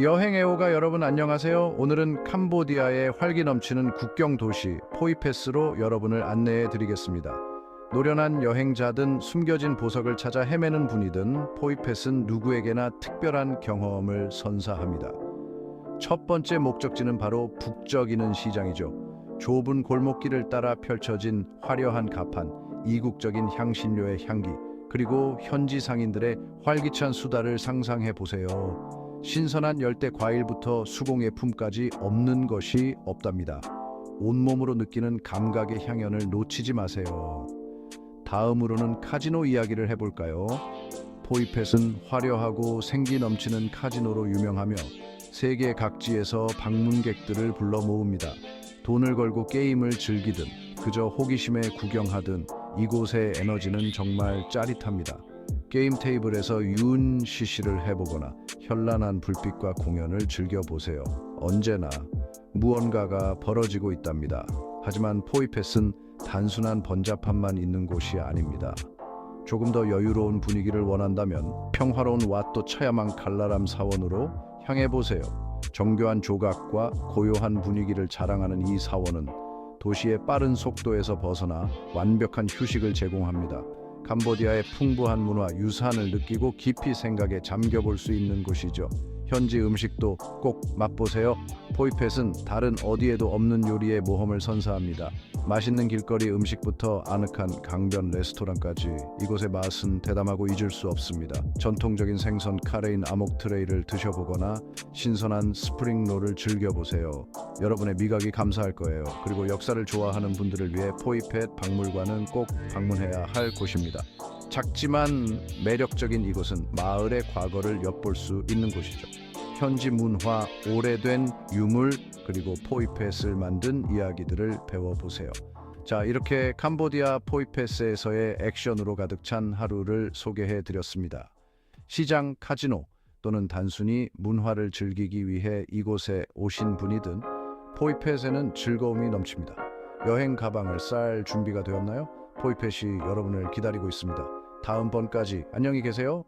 여행 애호가 여러분 안녕하세요. 오늘은 캄보디아의 활기 넘치는 국경 도시 포이페스로 여러분을 안내해 드리겠습니다. 노련한 여행자든 숨겨진 보석을 찾아 헤매는 분이든 포이페스는 누구에게나 특별한 경험을 선사합니다. 첫 번째 목적지는 바로 북적이는 시장이죠. 좁은 골목길을 따라 펼쳐진 화려한 가판, 이국적인 향신료의 향기, 그리고 현지 상인들의 활기찬 수다를 상상해 보세요. 신선한 열대 과일부터 수공예품까지 없는 것이 없답니다. 온몸으로 느끼는 감각의 향연을 놓치지 마세요. 다음으로는 카지노 이야기를 해볼까요? 포이펫은 화려하고 생기 넘치는 카지노로 유명하며 세계 각지에서 방문객들을 불러 모읍니다. 돈을 걸고 게임을 즐기든 그저 호기심에 구경하든 이곳의 에너지는 정말 짜릿합니다. 게임 테이블에서 윤 시시를 해보거나 현란한 불빛과 공연을 즐겨보세요. 언제나 무언가가 벌어지고 있답니다. 하지만 포이펫은 단순한 번잡함만 있는 곳이 아닙니다. 조금 더 여유로운 분위기를 원한다면 평화로운 왓또 차야만 칼라람 사원으로 향해 보세요. 정교한 조각과 고요한 분위기를 자랑하는 이 사원은 도시의 빠른 속도에서 벗어나 완벽한 휴식을 제공합니다. 캄보디아의 풍부한 문화 유산을 느끼고 깊이 생각에 잠겨볼 수 있는 곳이죠. 현지 음식도 꼭 맛보세요. 포이펫은 다른 어디에도 없는 요리의 모험을 선사합니다. 맛있는 길거리 음식부터 아늑한 강변 레스토랑까지 이곳의 맛은 대담하고 잊을 수 없습니다. 전통적인 생선 카레인 아목 트레이를 드셔보거나 신선한 스프링 롤을 즐겨보세요. 여러분의 미각이 감사할 거예요. 그리고 역사를 좋아하는 분들을 위해 포이펫 박물관은 꼭 방문해야 할 곳입니다. 작지만 매력적인 이곳은 마을의 과거를 엿볼 수 있는 곳이죠. 현지 문화, 오래된 유물, 그리고 포이펫을 만든 이야기들을 배워보세요. 자, 이렇게 캄보디아 포이펫에서의 액션으로 가득 찬 하루를 소개해 드렸습니다. 시장, 카지노 또는 단순히 문화를 즐기기 위해 이곳에 오신 분이든 포이펫에는 즐거움이 넘칩니다. 여행 가방을 쌀 준비가 되었나요? 포이펫이 여러분을 기다리고 있습니다. 다음번까지 안녕히 계세요.